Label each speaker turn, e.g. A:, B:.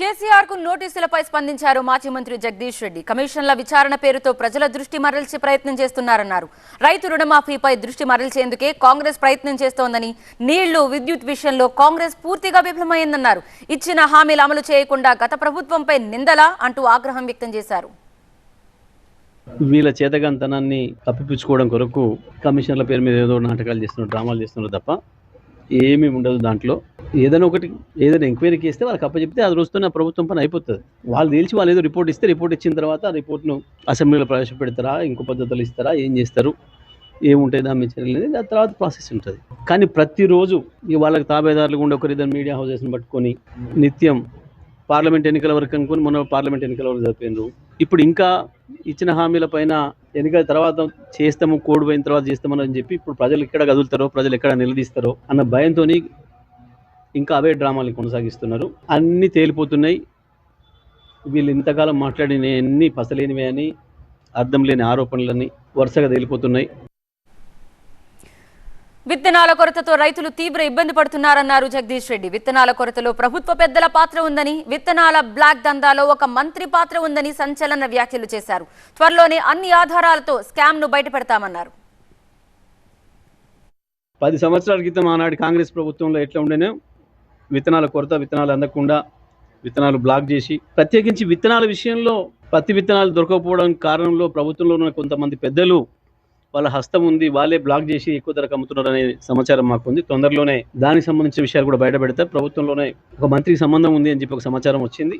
A: కేసీఆర్కు నోటీసులపై స్పందించారు మాజీ మంత్రి జగదీష్ రెడ్డి. కమిషన్ల విచారణ పేరుతో ప్రజల దృష్టి మరల్చే ప్రయత్నం చేస్తున్నారన్నారు. రైతు రుణమాఫీపై దృష్టి మరల్చేందుకే కాంగ్రెస్ ప్రయత్నం చేస్తోందని నీళ్ళు విద్యుత్ విషయంలో కాంగ్రెస్ పూర్తిగా విఫలమైందన్నారు. ఇచ్చిన హామీలు అమలు చేయకుండా గత ప్రభుత్వంపై నిందలా అంటూ ఆగ్రహం వ్యక్తం చేశారు.
B: వీళ్ళ చేతగంతనాన్ని కప్పిపుచ్చుకోవడం కొరకు కమిషన్ల పేరు మీద ఏదో నాటకాలు చేస్తున్నారు డ్రామాలు చేస్తున్నారు తప్ప ఏమీ ఉండదు దాంట్లో. ఏదైనా ఒకటి ఏదైనా ఎంక్వైరీకి ఇస్తే వాళ్ళకి అప్పచెప్తే అది రోజుతో ప్రభుత్వం పని అయిపోతుంది. వాళ్ళు తెలిసి వాళ్ళు ఏదో రిపోర్ట్ ఇస్తే రిపోర్ట్ ఇచ్చిన తర్వాత ఆ రిపోర్ట్ను అసెంబ్లీలో ప్రవేశపెడతారా ఇంకో పద్ధతులు ఇస్తారా ఏం చేస్తారు ఏముంటాయి దాని మీద చర్యలు అనేది దాని తర్వాత ప్రాసెస్ ఉంటుంది. కానీ ప్రతిరోజు ఈ వాళ్ళకి తాబేదారులు ఉండే ఒకరిద్దరు మీడియా హౌసెస్ని పట్టుకొని నిత్యం పార్లమెంట్ ఎన్నికల వరకు అనుకుని మొన్న పార్లమెంట్ ఎన్నికల వరకు జరిపోయిండ్రు ఇప్పుడు ఇంకా ఇచ్చిన హామీల పైన ఎన్నికల తర్వాత చేస్తాము కోడ్ పోయిన తర్వాత చేస్తామని చెప్పి ఇప్పుడు ప్రజలు ఎక్కడ కదులుతారో ప్రజలు ఎక్కడ నిలదీస్తారో అన్న భయంతో ఇంకా అవే డ్రామాలు కొనసాగిస్తున్నారు. అన్నీ తేలిపోతున్నాయి. వీళ్ళు ఇంతకాలం మాట్లాడిన అన్ని పసలేనివే అని అర్థం లేని ఆరోపణలన్నీ వరుసగా తేలిపోతున్నాయి.
A: విత్తనాల కొరతతో రైతులు తీవ్ర ఇబ్బంది పడుతున్నారన్నారు జగదీష్ రెడ్డి. విత్తనాల కొరతలో ప్రభుత్వ పెద్దల పాత్ర ఉందని విత్తనాల బ్లాక్ దందాలో ఒక మంత్రి పాత్ర ఉందని సంచలన వ్యాఖ్యలు చేశారు. త్వరలోనే అన్ని ఆధారాలతో స్కామ్ను బయటపెడతామన్నారు.
B: పది సంవత్సరాల క్రితం ఆనాడు కాంగ్రెస్ ప్రభుత్వంలో ఎట్లా ఉండేనే విత్తనాల కొరత విత్తనాలు అందకుండా విత్తనాలు బ్లాక్ చేసి ప్రత్యేకించి విత్తనాల విషయంలో పత్తి విత్తనాలు దొరకకపోవడం కారణంలో ప్రభుత్వంలో ఉన్న కొంతమంది పెద్దలు వాళ్ళ హస్తం ఉంది వాళ్ళే బ్లాక్ చేసి ఎక్కువ ధరకు అమ్ముతున్నారు అనే సమాచారం మాకు ఉంది తొందరలోనే దానికి సంబంధించిన విషయాలు కూడా బయట పెడతారు. ప్రభుత్వంలోనే ఒక మంత్రికి సంబంధం ఉంది అని చెప్పి ఒక సమాచారం వచ్చింది.